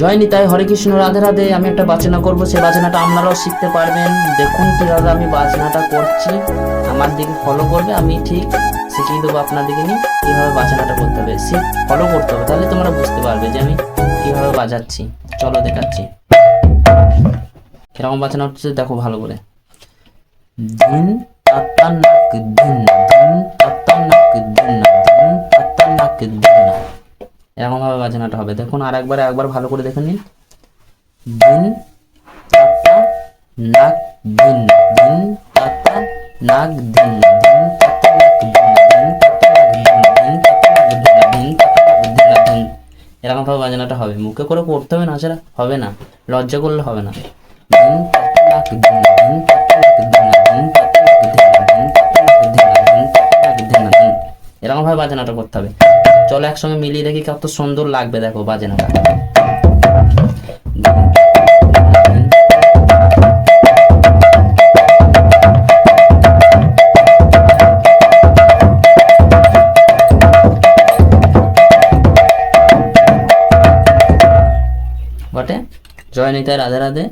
জয় নিতাই হরে কৃষ্ণ, রাধে রাধে। আমি একটা বাচনা করব, সেই বাচনাটা আপনারাও শিখতে পারবেন। দেখুন কীভাবে আমি বাচনাটা করছি। আমার দিকে ফলো করবে, আমি ঠিক শিখিয়ে দেবো আপনাদেরকে নিয়ে কীভাবে বাচনাটা করতে হবে। সে ফলো করতে হবে, তাহলে তোমরা বুঝতে পারবে যে আমি কীভাবে বাজাচ্ছি। চলো দেখাচ্ছি। কীরকম বাচনা হচ্ছে, দেখো ভালো করে। দিন তাত্তা নাক দিন দিন তাত্তা নাক দিন দিন তাত্তা নাক দিন এরকম ভাবে বাজনাটা হবে দেখুন আর একবার একবার ভালো করে দেখে নিন দিন তাত্তা নাক দিন দিন তাত্তা নাক দিন দিন তাত্তা নাক দিন দিন তাত্তা নাক দিন দিন তাত্তা নাক দিন দিন তাত্তা নাক দিন দিন এরকম ভাবে বাজনাটা হবে মুখে করে করতে হবে না সেটা হবে না লজ্জা করলে হবে না দিন তাত্তা নাক দিন দিন তাত্তা নাক দিন দিন তাত্তা নাক দিন দিন তাত্তা নাক দিন দিন তাত্তা নাক দিন দিন এরকম ভাবে বাজনাটা করতে হবে চলো একসঙ্গে মিলিয়ে দেখি কত সুন্দর লাগবে দেখো বাজনাটা বটে? জয় নিতাই রাধে রাধে।